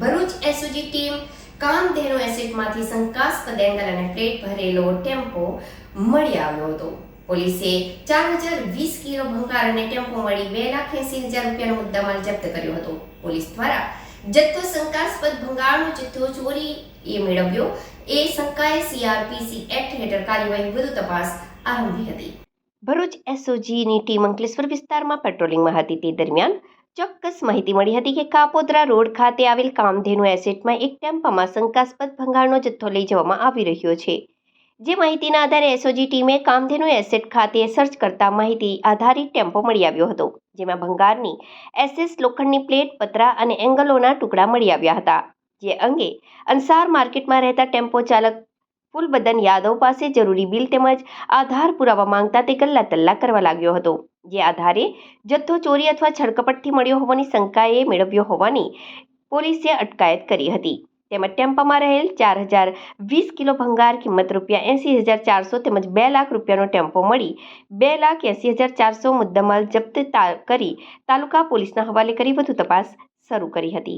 Bharuch SOG team Kamdhenu એસિડમાંથી શંકાસ્પદ angle અને પ્લેટ ભરેલો ટેમ્પો મળી આવ્યો હતો. પોલીસે ચાર હજાર વીસ કિલો ભંગાર અને ટેમ્પો મળી બે લાખ એસી હજાર રૂપિયાનો મુદ્દામાલ જપ્ત કર્યો હતો. પોલીસ દ્વારા જથ્થો શંકાસ્પદ ભંગારનો જથ્થો ચોરી એ મેળવ્યો. એ શંકાએ સીઆરપીસી એક્ટ હેઠળ કાર્યવાહી વધુ તપાસ આરંભી હતી. ભરૂચ એસઓજીની ટીમ અંકલેશ્વર વિસ્તારમાં પેટ્રોલિંગમાં હતી તે દરમિયાન ચોક્કસ માહિતી મળી હતી કે કાપોદ્રા રોડ ખાતે આવેલ કામધેનુ એસેટમાં એક ટેમ્પામાં શંકાસ્પદ ભંગારનો જથ્થો લઈ જવામાં આવી રહ્યો છે. જે માહિતીના આધારે એસઓજી ટીમે કામધેનુ એસેટ ખાતે સર્ચ કરતા માહિતી આધારિત ટેમ્પો મળી આવ્યો હતો, જેમાં ભંગારની એસએસ લોખંડની પ્લેટ, પતરા અને એંગલોના ટુકડા મળી આવ્યા હતા. જે અંગે અંસાર માર્કેટમાં રહેતા ટેમ્પો ચાલક ફૂલબદન યાદવ પાસે જરૂરી બિલ તેમજ આધાર પુરાવા માંગતા તે ગલ્લા તલ્લા કરવા લાગ્યો હતો. જે આધારે જથ્થો ચોરી અથવા છડકપટથી મળ્યો હોવાની શંકાએ મેળવ્યો હોવાની પોલીસે અટકાયત કરી હતી. તેમજ ટેમ્પામાં રહેલ ચાર હજાર વીસ કિલો ભંગાર કિંમત રૂપિયા એંસી હજાર ચારસો તેમજ બે લાખ રૂપિયાનો ટેમ્પો મળી બે લાખ એંસી હજાર ચારસો મુદ્દામાલ જપ્ત કરી તાલુકા પોલીસના હવાલે કરી વધુ તપાસ શરૂ કરી હતી.